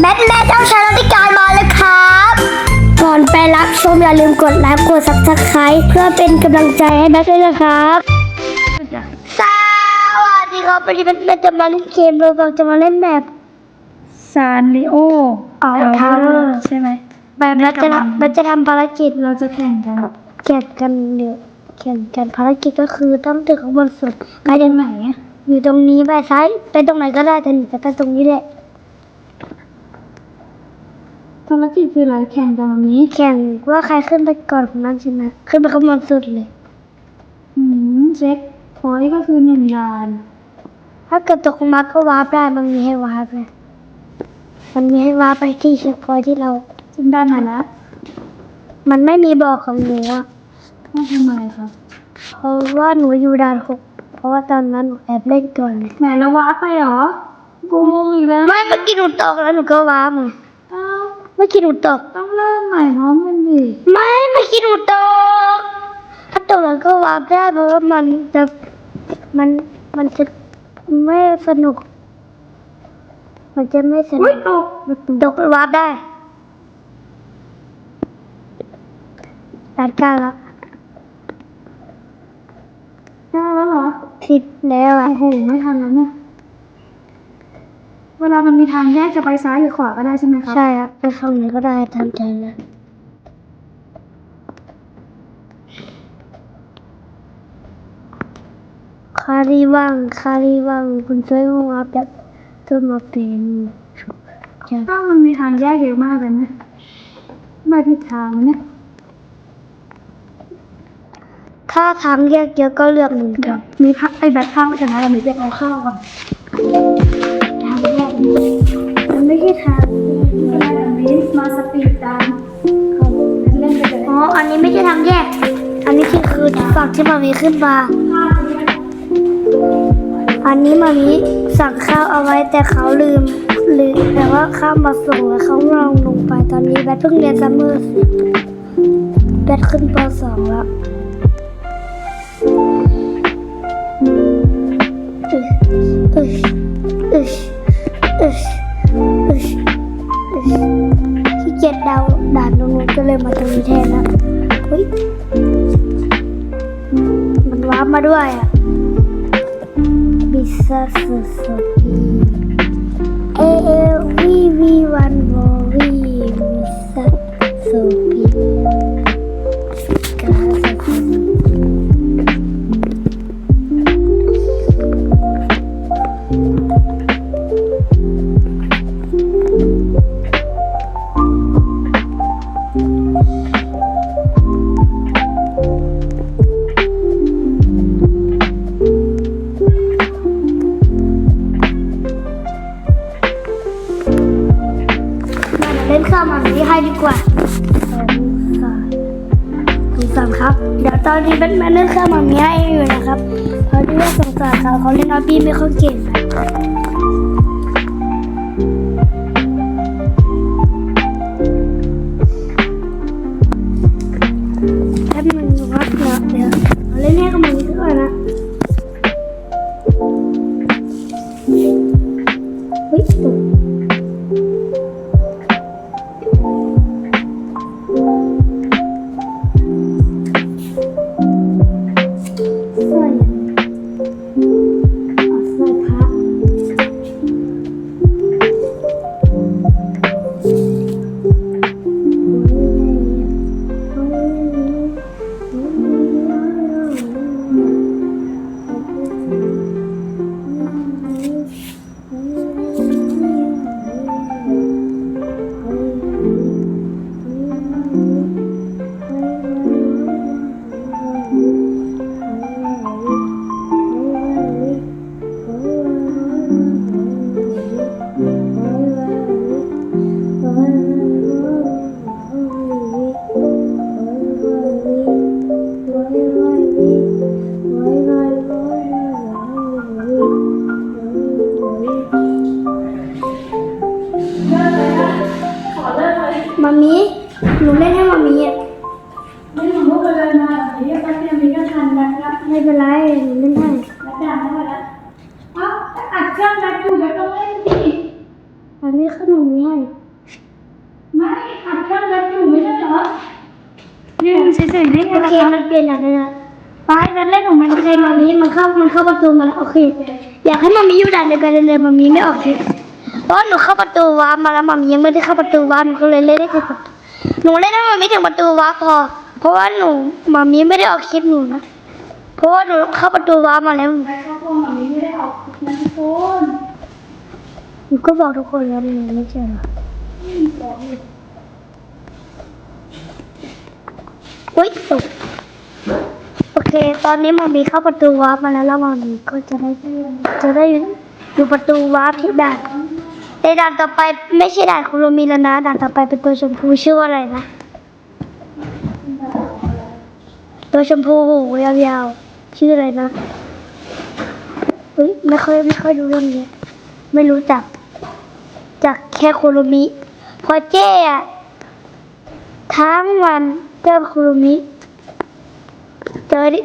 แบทแม่เจ้าชายรัติการมาแล้วครับ ก่อนไปรับชมอย่าลืมกดไลค์กดซับสไครต์เพื่อเป็นกำลังใจให้แบทด้วยนะครับสวัสดีครับวันนี้แบทแม่จะมาเล่นเกมเราจะมาเล่นแบบซานริโอเอาทาวเวอร์ใช่ไหมแบบแบทจะทำแบทจะทำภารกิจเราจะแข่งกันแข่งกันเนี่ยแข่งกันภารกิจก็คือต้องตึกข้างบนสุดใครจะไหนอะอยู่ตรงนี้ไปซ้ายไปตรงไหนก็ได้แต่หนูจะไปตรงนี้แหละ ภารกิจคืออะไรแข่งกันแบบนี้ แข่งว่าใครขึ้นไปก่อนคนนั้นชนะ ขึ้นไปข้างบนสุดเลย อืมเช็คพอยต์ก็คือหนึ่งด่าน ถ้าเกิดตกลงมาก็วาร์ปได้ มันมีให้วาร์ปเลยมันมีให้วาร์ปไปที่เช็คพอยท์ที่เรา ซึ่งด้านไหนนะ มันไม่มีบอกของหนูอะว่าทำไมครับ เพราะว่าหนูอยู่ด่านหกเพราะว่าตอนนั้นหนูแอบเล่นก่อนเลยแหมแล้วว้าไปเหรอ กูงงอีกแล้ว ไม่เมื่อกี้หนูตกแล้วหนูก็วาร์ปมาอ้าว เมื่อกี้หนูตก ต้องเริ่มใหม่พร้อมกันดิไม่เมื่อกี้หนูตก ถ้าตกแล้วก็วาร์ปได้เพราะว่ามันจะมันมันจะไม่สนุก มันจะไม่สนุอุ้ยกตกตกไปวาร์ปได้ตัดกลางแล้วได้แล้วเหรอผิดแล้วอะโอ้โหไม่ทันแล้วเนี่ยเว ลามันมีทางแยกจะไปซ้ายหรือขวาก็ได้ใช่ไหมครับ ใช่ครับไปฝั่งไหนก็ได้ตามใจนะคารีว่างคารีว่างคุณช่วยมาแบบจนมาเป็นจะถ้าวมันมีทางแยกเยอะมากเลยนะมาผิดทางเนี่ย ถ้าทางแยกเยอะก็เลือกหนึ่งเดี๋กัยวนมีพักไอ้แบทข้าวไปชนะเรามีเรียกเอาข้าวก่อน ที่มามีขึ้นมาอันนี้มามีสั่งข้าวเอาไว้แต่เขาลืมลืมแต่ว่าข้าวมาส่งแล้วเขาลองลงไปตอนนี้แบทเพิ่งเรียนซัมเมอร์แบทขึ้นปสองแล้วอึชอึชอึชอึชอึชอึชขี้เกียจเดาด่านตรงนู้นก็เลยมาตรงนี้แทนแล้วเฮ้ย มันว้าร์ปมาด้วยอะ bisa sesuatu e e vi vi wan wo vi bisa sopi ดีกว่าสงสามสงสารครับ เดี๋ยวตอนนี้แบทแมนเล่นข้ามันมีให้อยู่นะครับเพราะที่ว่าสงสารเขาเขาเล่นอาร์บี้ไม่ค่อยเก่งแนสิอัมันมีขนมให้ไม่ทำเครื่องเล็บอยู่ไม่ใช่เหรอยืนเฉยๆได้ไงโอล่ะเคครับมันเปลี่ยนอย่างนี้นะไปนั่นเล่นของมันโอเคมามีมันเข้ามันเข้าประตูมาแล้วโอเค อยากให้มามีอยู่ด่านเดียวกันเลยมามีไม่ออกคลิปเพราะว่าหนูเข้าประตูวาร์ปมาแล้วมามียังไม่ได้เข้าประตูวาร์ปหนูก็เลยเล่นได้แค่ประตูหนูเล่นให้มามีถึงประตูวาร์ปพอ เพราะว่าหนูมามีไม่ได้ออกคลิปหนูนะเพราะว่าหนูเข้าประตูวาร์ปมาแล้วไปเข้าห้องแบบนี้ไม่ได้ออกนะทุกคน หนูก็บอกทุกคนแล้วหนูไม่เชื่อหรออุ้ยตกโอเค ตอนนี้มามีเข้าประตูวาร์ปมาแล้วแล้วมามีก็จะได้จะได้ดูประตูวาร์ปที่ด่านในด่านต่อไปไม่ใช่ด่านคุโรมิแล้วนะด่านต่อไปเป็นตัวชมพูชื่อว่าอะไรนะตัวชมพูหูยาวๆชื่ออะไรนะเฮ้ยไม่ค่อยไม่ค่อยดูเรื่องนี้ไม่รู้จัก จากแค่คุโรมิเพอเจ้อะทั้งวันเจอคุโรมิเจอดิ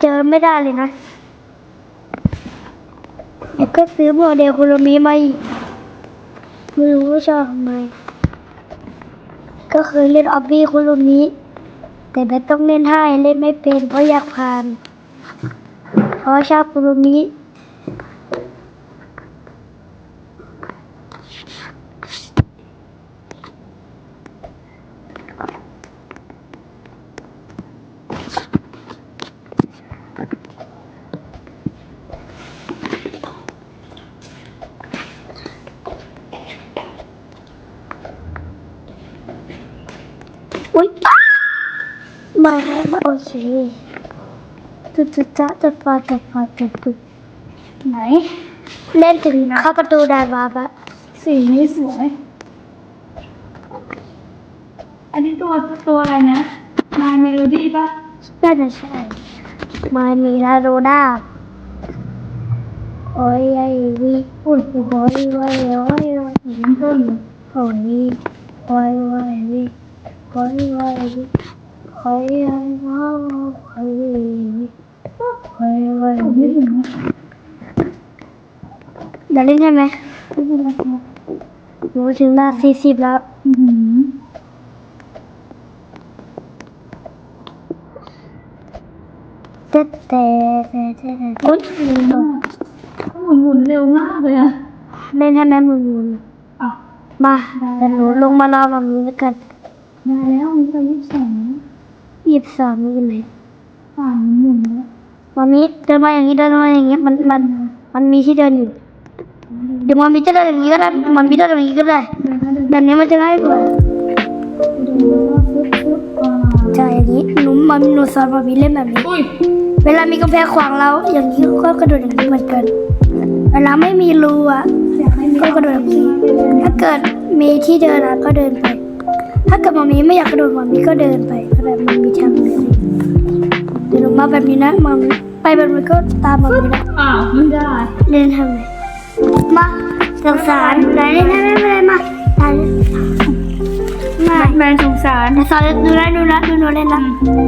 เจอไม่ได้เลยนะแล้วก็ซื้อโมเดลคุโรมิมาอีกไม่รู้ว่าชอบทำไมก็เคยเล่นออบบี้คุโรมิแต่ไม่ต้องเล่นให้เล่นไม่เป็นเพราะอยากผ่านเพราะชอบคุโรมิ อุ้ย มาแล้วโอเคจุดจุดจ้าจุดปาจุดปาจุดจุดไหน เล่นถึงเข้าประตูด่านวาปะสีนี้สวย อันนี้ตัวตัวอะไรนะมาเมโลดี้ป่ะน่าจะใช่มามีลาโรด้าโอ้ยไอ้วิอุ้ยโอ้ยโอ้ยโอ้ยโอ้ยสีน้ำต้นโอ้ยโอ้ยโอ้ยวิโอ้ยโอ้ย เดี๋ยวเล่นใช่ไหมหนูถึงหน้าสี่สิบแล้วอื้อหือแต่แต่แต่แต่แต่โอ๊ยหมุนหมุนเร็วมากเลยอะเล่นให้แม่มือมุนอะมาเดี๋ยวหนูลงมารอแบบนี้แล้วกัน มาแล้วมีตัวยี่สิบสอง ยี่สิบสามนี่ไหนผ่านหมุนแล้วมามีเดินมาอย่างนี้เดินมาอย่างนี้มันมันมันมีที่เดินอยู่เดี๋ยวมามีจะเดินอย่างนี้ก็ได้มันมีเดินอย่างนี้ก็ได้เดินมาเดินแบบนี้มันจะง่ายกว่าดูแล้วก็ฟึบฟึบอ่าใช่อย่างนี้หนูมันหนูสอนมามีเล่นแบบนี้อุ้ยเวลามีกำแพงขวางเราอย่างนี้ก็กระโดดอย่างนี้เหมือนกันเวลาไม่มีรูอะอยากให้มีก็กระโดดแบบนี้ถ้าเกิดมีที่เดินอะก็เดินไป ถ้าเกิดมามีไม่อยากกระโดดมามีก็เดินไปก็ได้มันมีทางเดินเดี๋ยวหนูมาแบบนี้นะมามีไปแบบนี้ก็ตามมามีนะอ้าวไม่ได้เล่นทำไงมาสงสารไหนเล่นให้ไม่เป็นไรมาไหนมาแมนสงสารแต่สอนดูนะดูนะดูหนูเล่นนะ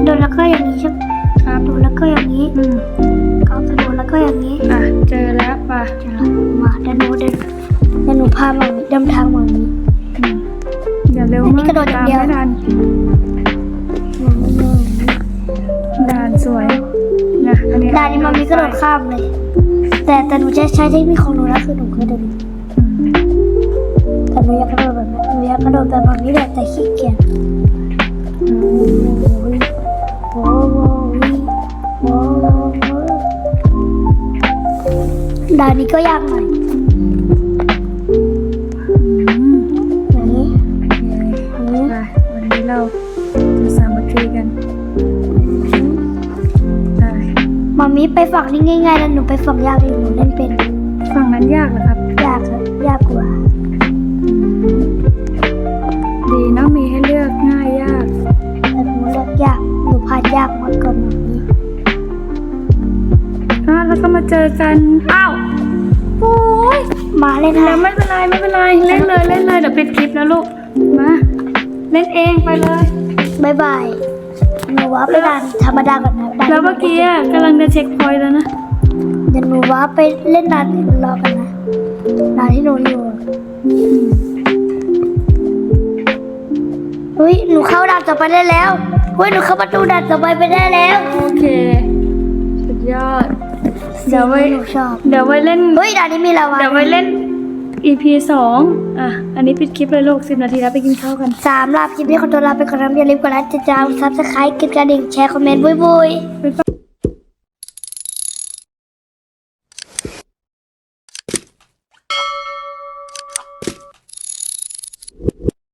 โดนแล้วก็อย่างนี้ใช่ไหมครับโดนแล้วก็อย่างนี้อืมก็กระโดดแล้วก็อย่างนี้อะเจอแล้วป่ะเดี๋ยวเรามาเดี๋ยวหนูเดินเดี๋ยวหนูพามามีดำทางมามี อย่าเร็วอันนี้มากกระโดดอย่างเดียวตมไม่ทันด่านสวยนะอันนี้ด่านนี้มามีกระโดดข้ามเลย แต่แต่หนูจะใช้เทคนิคของหนูนะคือหนูเคยเดินอืมแต่หนูอยากกระโดดแบบนั้นหนูอยากกระโดดแบบแบบนี้แหละแต่ขี้เกียจโอ้โหโอ้โหด่านนี้ก็ยากหน่อย ฝั่งนี้ง่ายๆแล้วหนูไปฝั่งยากเองหนูเล่นเป็นฝั่งนั้นยากเหรอครับ ยากครับยากกว่า ดีเนาะมีให้เลือกง่ายยากแต่หนูเลือกยากหนูผ่านยากมาก่อนมามีอะแล้วก็มาเจอกันอ้าวโอ้ยมาเล่นแล้ให้วไม่เป็นไรไม่เป็นไรเล่นเลยเล่นเลยเดี๋ยวปิดคลิปนะลูกมาเล่นเองไปเลยบายบายหนูว่าไปด่านธรรมดาก่อนนะด่าน แล้วเมื่อกี้อะกำลังจะเช็คพอยต์แล้วนะ เดี๋ยวหนูว่าไปเล่นด่านอื่นรอกันนะด่านที่หนูอยู่เฮ้ยหนูเข้าด่านต่อไปได้แล้วเฮ้ยหนูเข้าประตูด่านต่อไปไปได้แล้ว โอเค สุดยอด เดี๋ยวไว้หนูชอบ เดี๋ยวไว้เล่น เฮ้ยด่านนี้มีลาวาเดี๋ยวไว้เล่น EP สอง อะ อันนี้ปิดคลิปเลยลูกสิบนาทีแล้วไปกินข้าวกันสามลาบคลิปนี้ขอตัวลาไปก่อนนะอย่าลืมกดไลค์ติดตามซับสไครต์กดกระดิ่งแชร์คอมเมนต์บุยบุยบ๊ายบาย